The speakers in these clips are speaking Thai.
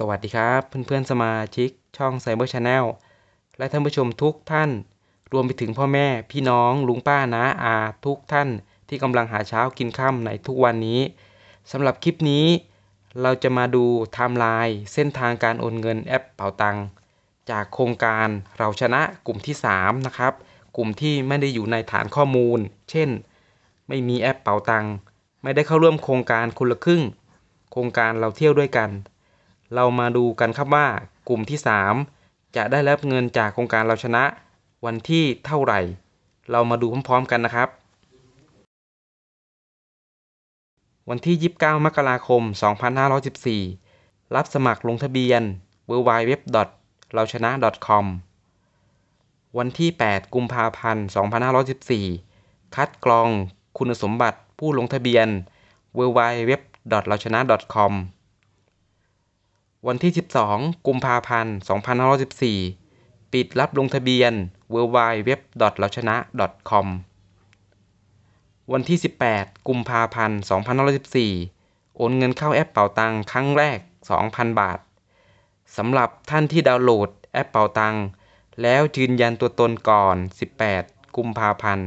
สวัสดีครับ เพื่อนๆสมาชิกช่อง Cyber Channel และท่านผู้ชมทุกท่าน รวมไปถึงพ่อแม่พี่น้องลุงป้าน้าอาทุกท่านที่กำลังหาเช้ากินค่ำในทุกวันนี้สำหรับคลิปนี้ เราจะมาดูไทม์ไลน์เส้นทางการโอนเงินแอปเป๋าตังจากโครงการเราชนะกลุ่มที่ 3 นะครับ กลุ่มที่ไม่ได้อยู่ในฐานข้อมูล เช่น ไม่มีแอปเป๋าตังไม่ได้เข้าร่วมโครงการคนละครึ่ง โครงการเราเที่ยวด้วยกัน เรามาดูกันครับว่ากลุ่มที่ 3 จะได้รับเงินจากโครงการเราชนะ วันที่เท่าไหร่ เรามาดูพร้อมๆกันนะครับ วันที่ 29 มกราคม 2514 รับสมัครลงทะเบียน w w w เราชนะ .com วันที่ 8 กุมภาพันธ์ 2514 คัดกรองคุณสมบัติผู้ลงทะเบียน w w w เราชนะ .com วันที่ 12 กุมภาพันธ์ 2514 ปิดรับลงทะเบียน w w w เราชนะ .com วันที่ 18 กุมภาพันธ์ 2514 โอนเงินเข้าแอปเป๋าตังครั้งแรก 2,000 บาท สำหรับท่านที่ดาวน์โหลดแอปเป๋าตังแล้วยืนยันตัวตนก่อน 18 กุมภาพันธ์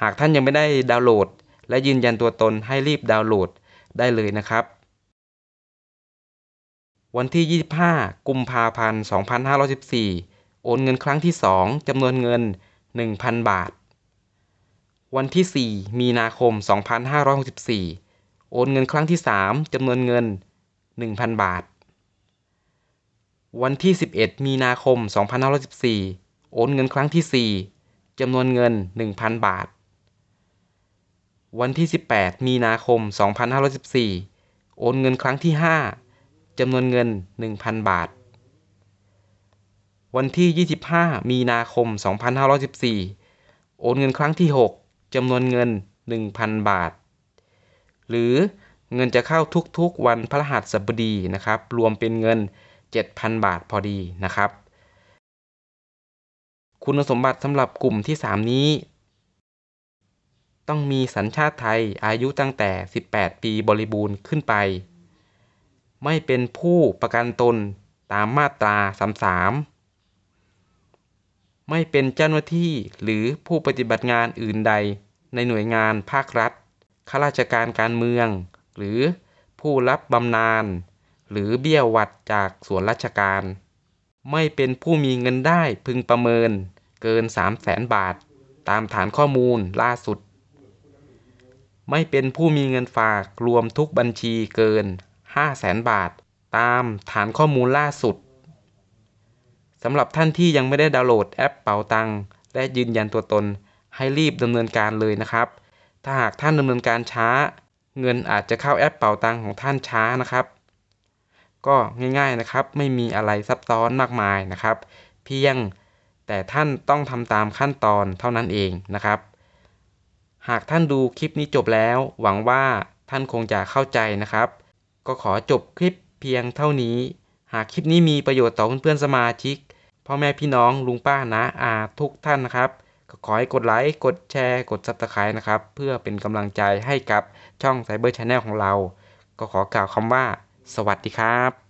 หากท่านยังไม่ได้ดาวน์โหลด และยืนยันตัวตนให้รีบดาวน์โหลดได้เลยนะครับ วันที่ 25 กุมภาพันธ์ 2514 โอนเงินครั้งที่ 2จำนวนเงิน 1,000 บาท วันที่ 4 มีนาคม 2564 โอนเงินครั้งที่ 3จำนวนเงิน 1,000 บาท วันที่ 11 มีนาคม 2514 โอนเงินครั้งที่ 4จำนวนเงิน 1,000 บาท วันที่ 18 มีนาคม 2514 โอนเงินครั้งที่ 5 จำนวนเงิน 1,000 บาท วันที่ 25 มีนาคม 2514 โอนเงินครั้งที่ 6จำนวนเงิน 1,000 บาท หรือเงินจะเข้าทุกๆ วันพฤหัสบดีนะครับ รวมเป็นเงิน 7,000 บาทพอดีนะครับ คุณสมบัติสำหรับกลุ่มที่ 3 นี้ ต้องมีสัญชาติไทยอายุตั้งแต่ 18 ปีบริบูรณ์ขึ้นไป ไม่เป็นผู้ประกันตนตามมาตรา33ไม่เป็นเจ้าหน้าที่หรือผู้ปฏิบัติงานอื่นใด ในหน่วยงานภาครัฐข้าราชการการเมือง หรือผู้รับบำนาญหรือเบี้ยวัดจากส่วนราชการ ไม่เป็นผู้มีเงินได้พึงประเมิน เกิน 3 0 0แสนบาท ตามฐานข้อมูลล่าสุด ไม่เป็นผู้มีเงินฝากรวมทุกบัญชีเกิน 5 0 0แสนบาท ตามฐานข้อมูลล่าสุดสำหรับท่านที่ยังไม่ได้ดาวน์โหลดแอปเป๋าตังและยืนยันตัวตน ให้รีบดำเนินการเลยนะครับ ถ้าหากท่านดำเนินการช้า เงินอาจจะเข้าแอปเป๋าตังของท่านช้านะครับ ก็ง่ายๆนะครับ ไม่มีอะไรซับซ้อนมากมายนะครับ เพียงแต่ท่านต้องทำตามขั้นตอนเท่านั้นเองนะครับ หากท่านดูคลิปนี้จบแล้ว หวังว่าท่านคงจะเข้าใจนะครับ ก็ขอจบคลิปเพียงเท่านี้ หากคลิปนี้มีประโยชน์ต่อเพื่อนๆสมาชิกพ่อแม่พี่น้องลุงป้านะอาทุกท่านนะครับ ก็ขอให้กดไลค์ กดแชร์ กดซับสไครต์นะครับ เพื่อเป็นกำลังใจให้กับช่องไซเบอร์ชาแนลของเรา ก็ขอกล่าวคำว่า สวัสดีครับ